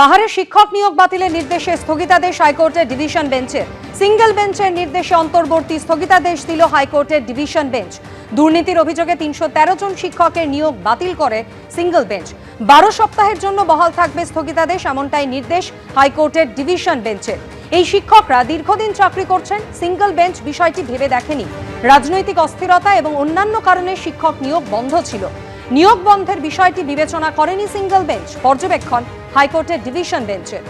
পাহাড়ে শিক্ষক নিয়োগ বাতিলের নির্দেশে স্থগিতাদেশ হাইকোর্টের ডিভিশন বেঞ্চের সিঙ্গেল বেঞ্চের নির্দেশে অন্তর্বর্তী স্থগিতাদেশ দিল হাইকোর্টের ডিভিশন বেঞ্চ। দুর্নীতির অভিযোগে তিনশো তেরো জন শিক্ষকের নিয়োগ বাতিল করে সিঙ্গেল বেঞ্চ। বারো সপ্তাহের জন্য বহাল থাকবে স্থগিতাদেশ, এমনটাই নির্দেশ হাইকোর্টের ডিভিশন বেঞ্চের এই শিক্ষকরা দীর্ঘদিন চাকরি করছেন, সিঙ্গেল বেঞ্চ বিষয়টি ভেবে দেখেনি। রাজনৈতিক অস্থিরতা এবং অন্যান্য কারণে শিক্ষক নিয়োগ বন্ধ ছিল। নিয়োগ বন্ধের বিষয়টি বিবেচনা করেনি সিঙ্গল বেঞ্চ, পর্যবেক্ষণ হাইকোর্টের ডিভিশন বেঞ্চের।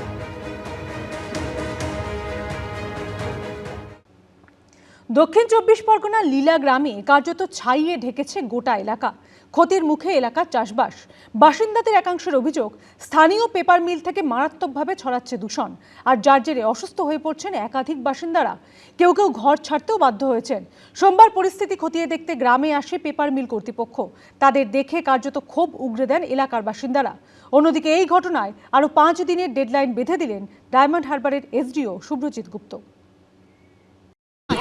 দক্ষিণ চব্বিশ পরগনার লীলা গ্রামে কার্যত ছাইয়ে ঢেকেছে গোটা এলাকা। ক্ষতির মুখে এলাকার চাষবাস। বাসিন্দাদের একাংশের অভিযোগ, স্থানীয় পেপার মিল থেকে মারাত্মকভাবে ছড়াচ্ছে দূষণ। আর যার জেরে অসুস্থ হয়ে পড়ছেন একাধিক বাসিন্দারা। কেউ কেউ ঘর ছাড়তেও বাধ্য হয়েছেন। সোমবার পরিস্থিতি খতিয়ে দেখতে গ্রামে আসে পেপার মিল কর্তৃপক্ষ। তাদের দেখে কার্যত ক্ষোভ উগরে দেন এলাকার বাসিন্দারা। অন্যদিকে এই ঘটনায় আরও পাঁচ দিনের ডেডলাইন বেঁধে দিলেন ডায়মন্ড হারবারের এসডিও শুভ্রজিৎ গুপ্ত।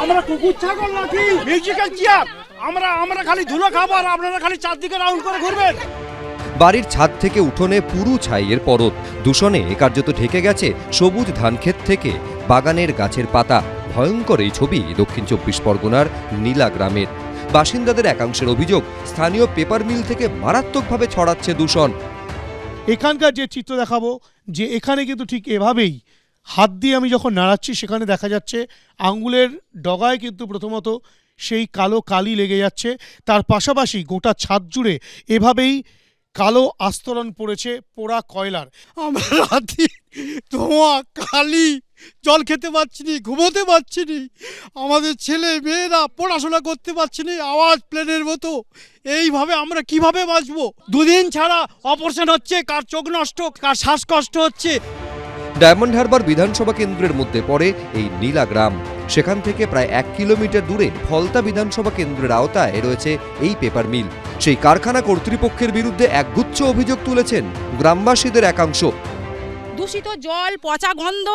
আমরা কুকুর ছাগল নাকি? Musical chair. আমরা আমরা খালি ধুলো খাব আর আপনারা খালি চারদিকে রাউন্ড করে ঘুরবেন। বাড়ির ছাদ থেকে উঠোনে পুরু ছাইয়ের পরত। দূষণে কার্যত ঢেকে গেছে সবুজ ধানক্ষেত থেকে বাগানের গাছের পাতা। ভয়ঙ্কর এই ছবি দক্ষিণ চব্বিশ পরগনার নীলা গ্রামের। বাসিন্দাদের একাংশের অভিযোগ স্থানীয় পেপার মিল থেকে মারাত্মকভাবে ছড়াচ্ছে দূষণ। এখানকার যে চিত্র দেখাবো যে এখানে কিন্তু ঠিক এভাবেই হাত দিয়ে আমি যখন নাড়াচ্ছি, সেখানে দেখা যাচ্ছে আঙ্গুলের ডগায় কিন্তু প্রথমত সেই কালো কালি লেগে যাচ্ছে। তার পাশাপাশি গোটা ছাদ জুড়ে এভাবেই কালো আস্তরণ পড়েছে পোড়া কয়লার। আমরা রাতে ধোঁয়া, কালি, জল খেতে পারছি নি ঘুমোতে পারছি নি আমাদের ছেলে, মেয়েরা পড়াশোনা করতে পারছি নি আওয়াজ প্লেনের মতো। এইভাবে আমরা কীভাবে বাঁচবো? দুদিন ছাড়া অপারেশন হচ্ছে, কার চোখ নষ্ট, কার শ্বাসকষ্ট হচ্ছে। ডায়মন্ড হারবার বিধানসভা কেন্দ্রের মধ্যে পড়ে এই নীলা গ্রাম। সেখান থেকে প্রায় এক কিলোমিটার দূরে ফলতা বিধানসভা কেন্দ্রের আওতায় রয়েছে এই পেপার মিল। সেই কারখানা কর্তৃপক্ষের বিরুদ্ধে একগুচ্ছ অভিযোগ তুলেছেন গ্রামবাসীদের একাংশ। দূষিত জল পচা গন্ধ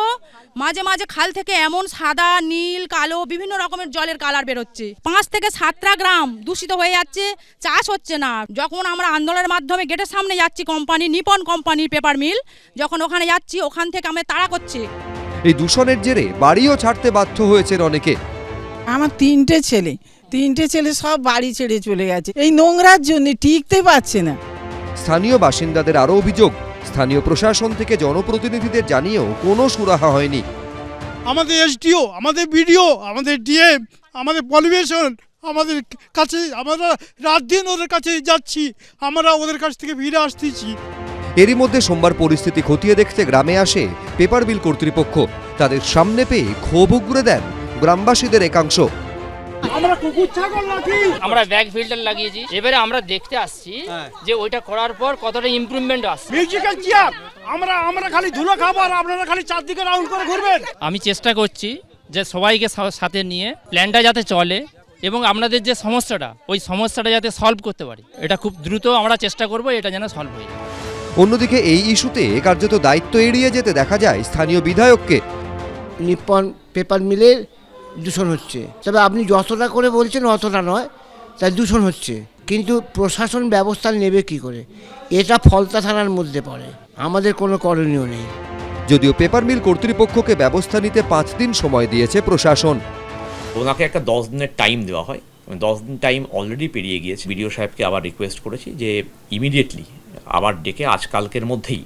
মাঝে মাঝে খাল থেকে এমন সাদা নীল কালো বিভিন্ন রকমের জলের কালার বেরোচ্ছে। পাঁচ থেকে সাতটা গ্রাম দূষিত হয়ে যাচ্ছে চাষ হচ্ছে না। যখন আমরা আন্দোলনের মাধ্যমে গেটের সামনে যাচ্ছি কোম্পানি নিপন কোম্পানির পেপার মিল যখন ওখানে যাচ্ছি ওখান থেকে আমরা তাড়া করছি। এই দূষণের জেরে বাড়িও ছাড়তে বাধ্য হয়েছেন অনেকে। আমার তিনটে ছেলে তিনটে ছেলে সব বাড়ি ছেড়ে চলে গেছে। এই নোংরার জন্য টিকতে পারছে না। স্থানীয় বাসিন্দাদের আরও অভিযোগ স্থানীয় প্রশাসন থেকে জনপ্রতিনিধিদের জানিয়েও কোনো সুরাহা হয়নি। আমাদের এসডিও আমাদের বিডিও আমাদের ডিএম আমাদের পলিউশন আমাদের কাছে আমরা রাত দিন ওদের কাছে যাচ্ছি আমরা ওদের কাছ থেকে ফিরে আসতেছি। এরই মধ্যে সোমবার পরিস্থিতি খতিয়ে দেখতে গ্রামে আসে পেপার বিল কর্তৃপক্ষ। তাদের সামনে পেয়ে ক্ষোভ উগরে দেন গ্রামবাসীদের একাংশ। আমরা কুকুর ছাগল নাকি? আমরা ব্যাক ফিল্টার লাগিয়েছি। এবারে আমরা দেখতে আসছি যে ওইটা করার পর কতটা ইমপ্রুভমেন্ট আসছে। মিউজিক্যাল চেয়ার আমরা আমরা খালি ধুলো খাব আর আপনারা খালি চারদিকে রাউন্ড করে ঘুরবেন। আমি চেষ্টা করছি যে সবাইকে সা- সাথে নিয়ে প্ল্যানটা যাতে চলে এবং আপনাদের যে সমস্যাটা ওই সমস্যাটা যাতে সলভ করতে পারি। এটা খুব দ্রুত আমরা চেষ্টা করব এটা যেন সলভ হয়ে যায়। অন্যদিকে এই ইস্যুতে কার্যত দায়িত্ব এড়িয়ে যেতে দেখা যায় স্থানীয় বিধায়ককে। নিপ্পন পেপার মিলের দূষণ হচ্ছে। তবে আপনি যতটা করে বলছেন অতটা নয় তাই দূষণ হচ্ছে। কিন্তু প্রশাসন ব্যবস্থা নেবে কি করে? এটা ফলতা থানার মধ্যে পড়ে। আমাদের কোনো করণীয় নেই। যদিও পেপার মিল কর্তৃপক্ষকে ব্যবস্থা নিতে পাঁচ দিন সময় দিয়েছে প্রশাসন। ওনাকে একটা দশ দিনের টাইম দেওয়া হয়। দশ দিন টাইম অলরেডি পেরিয়ে গিয়েছে। বিডিও সাহেবকে আবার রিকোয়েস্ট করেছি যে ইমিডিয়েটলি আবার ডেকে আজকালকের মধ্যেই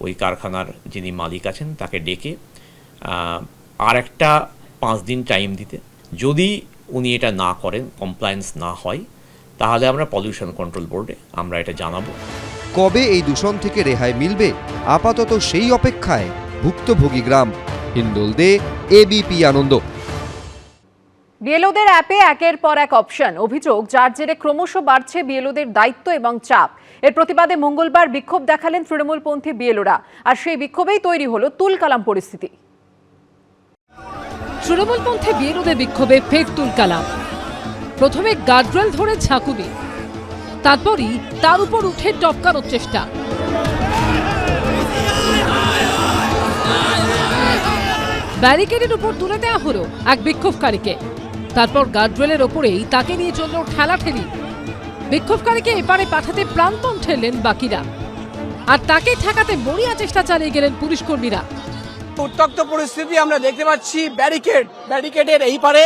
ওই কারখানার যিনি মালিক আছেন তাকে ডেকে আর একটা পাঁচ দিন টাইম দিতে। যদি উনি এটা না করেন কমপ্লায়েন্স না হয় তাহলে আমরা পলিউশন কন্ট্রোল বোর্ডে আমরা এটা জানাব। কবে এই দূষণ থেকে রেহাই মিলবে? আপাতত সেই অপেক্ষায় ভুক্তভোগী গ্রাম হিন্দোল দে এবিপি আনন্দ। বিএলওদের অ্যাপে একের পর এক অপশন অভিযোগ যার জেরে ক্রমশ বাড়ছে বিএলওদের দায়িত্ব এবং চাপ। এর প্রতিবাদে মঙ্গলবার বিক্ষোভ দেখালেন তৃণমূলপন্থী বিএলওরা। আর সেই বিক্ষোভেই তৈরি হলো তুলকালাম পরিস্থিতি। তৃণমূলপন্থী বিরোধে বিক্ষোভে ফের তুলকালাম। প্রথমে গার্ডরেল ধরে ঝাঁকুনি। তারপরই তার উপর উঠে টপকানোর চেষ্টা। ব্যারিকেডের উপর তুলে দেওয়া হলো এক বিক্ষোভকারীকে। তারপর গার্ডরেলের ওপরেই তাকে নিয়ে চলল ঠেলাঠেলি। বিক্ষোভকারীকে এপারে পাঠাতে প্রাণপণ ঠেললেন বাকিরা। আর তাকে ঠেকাতে মরিয়া চেষ্টা চালিয়ে গেলেন পুলিশ কর্মীরা উত্তক্ত পরিস্থিতি আমরা দেখতে পাচ্ছি ব্যারিকেড। ব্যারিকেডের এই পারে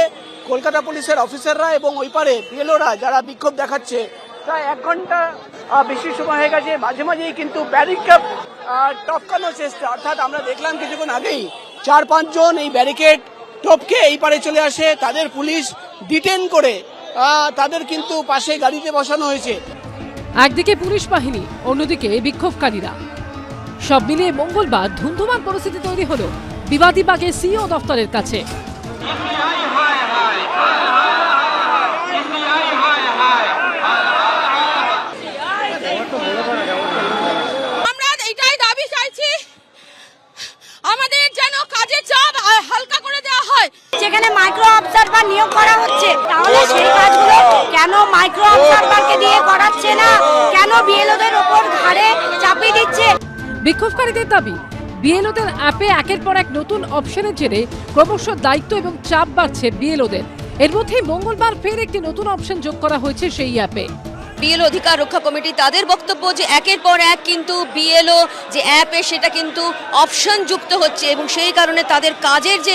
কলকাতা পুলিশের অফিসাররা এবং ওই পারে পিএলওরা যারা বিক্ষোভ দেখাচ্ছে। প্রায় এক ঘণ্টা বেশি সময় হয়ে গেছে। মাঝে মাঝেই কিন্তু ব্যারিকেড টপকানোর চেষ্টা। অর্থাৎ আমরা দেখলাম কিছুক্ষণ আগেই চার পাঁচজন এই ব্যারিকেড টপকে এই পারে চলে আসে। তাদের পুলিশ ডিটেন করে তাদের কিন্তু পাশে গাড়িতে বসানো হয়েছে। একদিকে পুলিশ বাহিনী, অন্যদিকে বিক্ষোভকারীরা। সব মিলিয়ে মঙ্গলবার ধুন্ধুমার পরিস্থিতি তৈরি হলো। বিবাদী বাগে সিও দফতরের কাছে আমরা এটাই দাবি চাইছি আমাদের যেন কাজের চাপ হালকা করে দেওয়া হয় যেখানে মাইক্রো অবজারভার নিয়োগ করা হচ্ছে তাহলে সেই কাজগুলো কেন মাইক্রো অবজারভারকে দিয়ে করাচ্ছে না কেন বিএলওদের ওপর ঘাড়ে চাপিয়ে দিচ্ছে বিক্ষোভকারীদের দাবি, বিএলওদের অ্যাপে একের পর এক নতুন অপশনের জেরে ক্রমশ দায়িত্ব এবং চাপ বাড়ছে বিএলওদের। এর মধ্যেই মঙ্গলবার ফের একটি নতুন অপশন যোগ করা হয়েছে সেই অ্যাপে। বিএলও অধিকার রক্ষা কমিটি, তাদের বক্তব্য যে একের পর এক কিন্তু বিএলও যে অ্যাপে সেটা কিন্তু অপশন যুক্ত হচ্ছে এবং সেই কারণে তাদের কাজের যে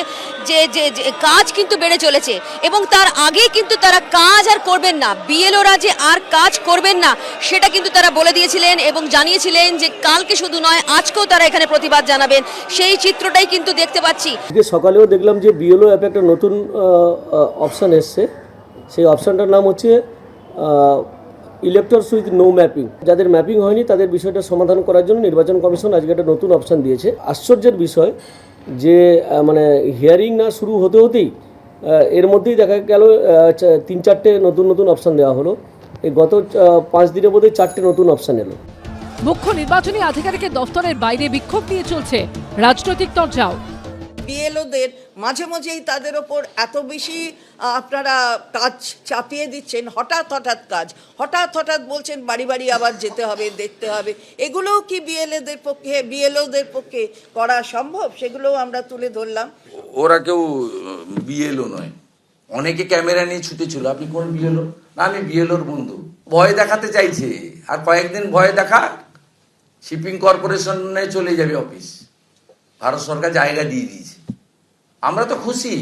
যে যে যে কাজ কিন্তু বেড়ে চলেছে এবং তার আগেই কিন্তু তারা কাজ আর করবেন না। বিএলওরা যে আর কাজ করবেন না, সেটা কিন্তু তারা বলে দিয়েছিলেন এবং জানিয়েছিলেন যে কালকে শুধু নয়, আজকেও তারা এখানে প্রতিবাদ জানাবেন। সেই চিত্রটাই কিন্তু দেখতে পাচ্ছি। আজকে সকালেও দেখলাম যে বিএলও অ্যাপে একটা নতুন অপশান এসছে। সেই অপশানটার নাম হচ্ছে ইলেক্টরস উইথ নো ম্যাপিং যাদের ম্যাপিং হয়নি, তাদের বিষয়টা সমাধান করার জন্য নির্বাচন কমিশন আজকে একটা নতুন অপশান দিয়েছে। আশ্চর্যের বিষয় যে মানে হিয়ারিং না শুরু হতে হতেই এর মধ্যেই দেখা গেল তিন চারটে নতুন নতুন অপশান দেওয়া হলো। এই গত পাঁচ দিনের মধ্যে চারটে নতুন অপশান এলো। মুখ্য নির্বাচনী আধিকারিকের দফতরের বাইরে বিক্ষোভ নিয়ে চলছে রাজনৈতিক তরজাও। বিএলওদের মাঝে মাঝেই তাদের ওপর এত বেশি আপনারা কাজ চাপিয়ে দিচ্ছেন, হঠাৎ হঠাৎ কাজ, হঠাৎ হঠাৎ বলছেন বাড়ি বাড়ি আবার যেতে হবে, দেখতে হবে, এগুলোও কি বিএলএদের পক্ষে বিএলওদের পক্ষে করা সম্ভব? সেগুলোও আমরা তুলে ধরলাম। ওরা কেউ বিএলও নয়। অনেকে ক্যামেরা নিয়ে ছুটেছিল, আপনি কোন বিএলও না, আমি বিএলওর বন্ধু। ভয় দেখাতে চাইছে, আর কয়েকদিন ভয় দেখা, শিপিং কর্পোরেশনে চলে যাবে অফিস। ভারত সরকার জায়গা দিয়ে দিয়েছে। আমরা তো খুশি।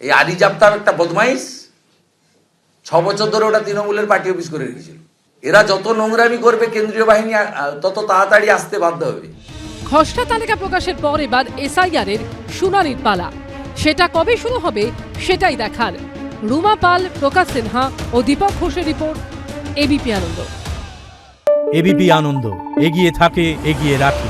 এই আদি জাপ্তার একটা বদমাইশ ছ বছর ধরে ওটা তৃণমূলের পার্টি অফিস করে রেখেছিল। এরা যত নোংরামি করবে কেন্দ্রীয় বাহিনী তত তাড়াতাড়ি আসতে বাধ্য হবে। খসড়া তালিকা প্রকাশের পর এবার এসআইআর এর শুনানির পালা। সেটা কবে শুরু হবে সেটাই দেখার। রুমা পাল প্রকাশ সিনহা ও দীপক ঘোষের report ABP Ananda. ABP Ananda এগিয়ে থাকে এগিয়ে রাখে।